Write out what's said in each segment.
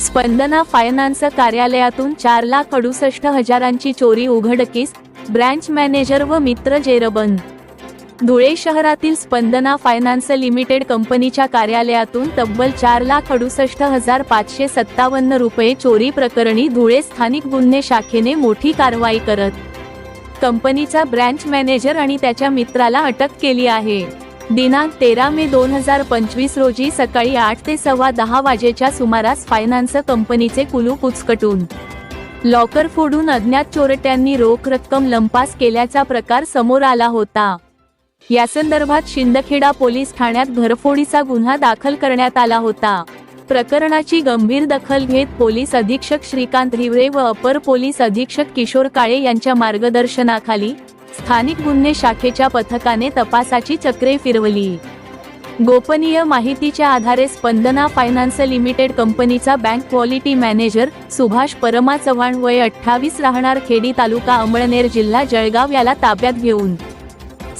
Spandana finance कार्यालयातून चार लाख अडुसष्ट हजारांची चोरी उघडकीस ब्रँच मॅनेजर व मित्र जेरबंद. धुळे शहरातील स्पंदना फायनान्स लिमिटेड कंपनीच्या कार्यालयातून तब्बल चार लाख अडुसष्ट हजार पाचशे सत्तावन्न रुपये चोरी प्रकरणी धुळे स्थानिक गुन्हे शाखेने मोठी कारवाई करत कंपनीचा ब्रँच मॅनेजर आणि त्याच्या मित्राला अटक केली आहे. दिनांक तेरा मे दोन हजार पंचवीस रोजी सकाळी आठ ते सव्वा दहा वाजेच्या सुमारास फायनान्स कंपनीचे कुलूप उचकटून लॉकर फोडून अज्ञात चोरट्यांनी रोख रक्कम लंपास केल्याचा प्रकार समोर आला होता. यासंदर्भात शिंदखेडा पोलीस ठाण्यात घरफोडीचा गुन्हा दाखल करण्यात आला होता. प्रकरणाची गंभीर दखल घेत पोलीस अधीक्षक श्रीकांत हिवरे व अपर पोलीस अधीक्षक किशोर काळे यांच्या मार्गदर्शनाखाली स्थानिक गुन्हे शाखेच्या पथकाने तपासाची चक्रे फिरवली. गोपनीय माहितीच्या आधारे स्पंदना फायनान्स लिमिटेड कंपनीचा bank quality manager Subhash Parma Chavan वय अठ्ठावीस राहणार खेडी तालुका अमळनेर जिल्हा जळगाव याला ताब्यात घेऊन.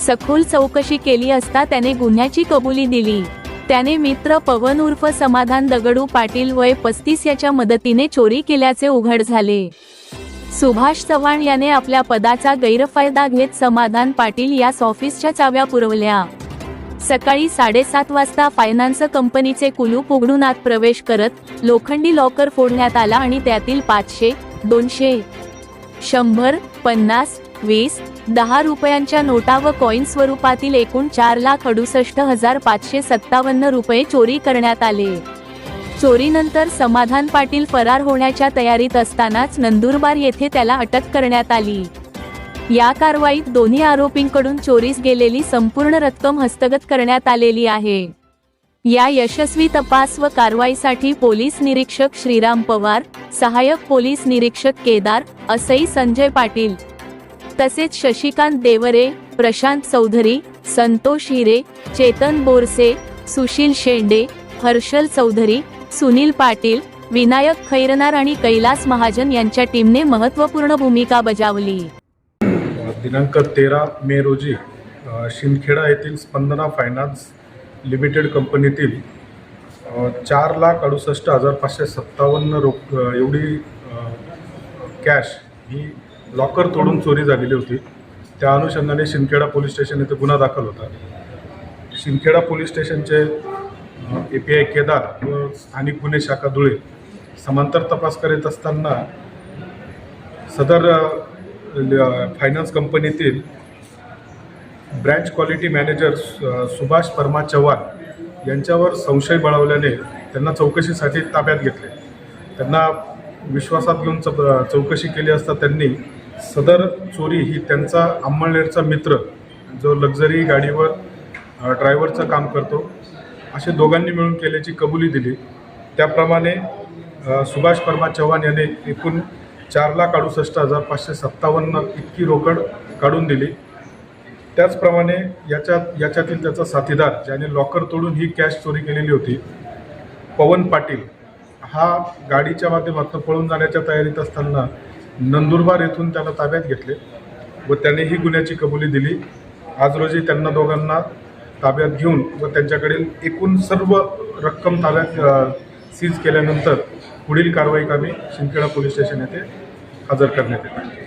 सखोल चौकशी केली असता त्याने गुन्ह्याची कबुली दिली. त्याने मित्र पवन उर्फ समाधान दगडू पाटील वय पस्तीस याच्या मदतीने चोरी केल्याचे उघड झाले. सुभाष चव्हाण याने आपल्या पदाचा गैरफायदा घेत समाधान पाटील यास ऑफिसच्या चाव्या पुरवल्या. सकाळी साडेसात वाजता फायनान्स कंपनीचे कुलूप उघडून आत प्रवेश करत लोखंडी लॉकर फोडण्यात आला आणि त्यातील पाचशे दोनशे शंभर पन्नास वीस दहा रुपयांच्या नोटा व कॉईन स्वरूपातील एकूण चार लाख अडुसष्ट हजार पाचशे सत्तावन्न रुपये चोरी करण्यात आले. चोरीनंतर समाधान पाटील फरार होण्याच्या तयारीत असतानाच नंदुरबार येथे त्याला अटक करण्यात आली. या कारवाईत दोन्ही आरोपींकडून चोरीस गेलेली संपूर्ण रक्कम हस्तगत करण्यात आलेली आहे. या यशस्वी तपास व कारवाईसाठी पोलीस निरीक्षक श्रीराम पवार सहाय्यक पोलीस निरीक्षक केदार असई संजय पाटील तसेच शशिकांत देवरे प्रशांत चौधरी संतोष हिरे चेतन बोरसे सुशील शेंडे हर्षल चौधरी सुनील पाटील विनायक खैरनार आणि कैलास महाजन यांच्या टीमने महत्त्वपूर्ण भूमिका बजावली. दिनांक तेरा मे रोजी शिंदखेडा येथील स्पंदना फायनान्स लिमिटेड कंपनीतील चार लाख अडुसष्ट हजार पाचशे सत्तावन्न रोख एवढी कॅश ही लॉकर तोडून चोरी झालेली होती. त्या अनुषंगाने शिंदखेडा पोलीस स्टेशन येथे गुन्हा दाखल होता. शिंदखेडा पोलीस स्टेशनचे ए पी आय केदार व स्थानिक गुन्हे शाखा धुळे समांतर तपास करीत असताना सदर फायनान्स कंपनीतील branch quality manager Subhash Parma Chavan यांच्यावर संशय बळावल्याने त्यांना चौकशीसाठी ताब्यात घेतले. त्यांना विश्वासात घेऊन चौ चौकशी केली असता त्यांनी सदर चोरी ही त्यांचा अंमळनेरचा मित्र जो लक्झरी गाडीवर ड्रायव्हरचं काम करतो असे दोघांनी मिळून केल्याची कबुली दिली. त्याप्रमाणे सुभाष परमा चव्हाण यांनी एकूण चार लाख अडुसष्ट हजार पाचशे सत्तावन्न इतकी रोकड काढून दिली. त्याचप्रमाणे याच्यात याच्यातील त्याचा साथीदार ज्याने लॉकर तोडून ही कॅश चोरी केलेली होती पवन पाटील हा गाडीच्या माध्यमातून पळून जाण्याच्या तयारीत असताना नंदुरबार येथून त्याला ताब्यात घेतले व त्याने ही गुन्ह्याची कबुली दिली. आज रोजी त्यांना दोघांना ताब्यात घेऊन व त्यांच्याकडील एकूण सर्व रक्कम ताब्यात सीज केल्यानंतर पुढील कारवाई आम्ही शिंदखेडा पोलीस स्टेशन येथे हजर करण्यात येते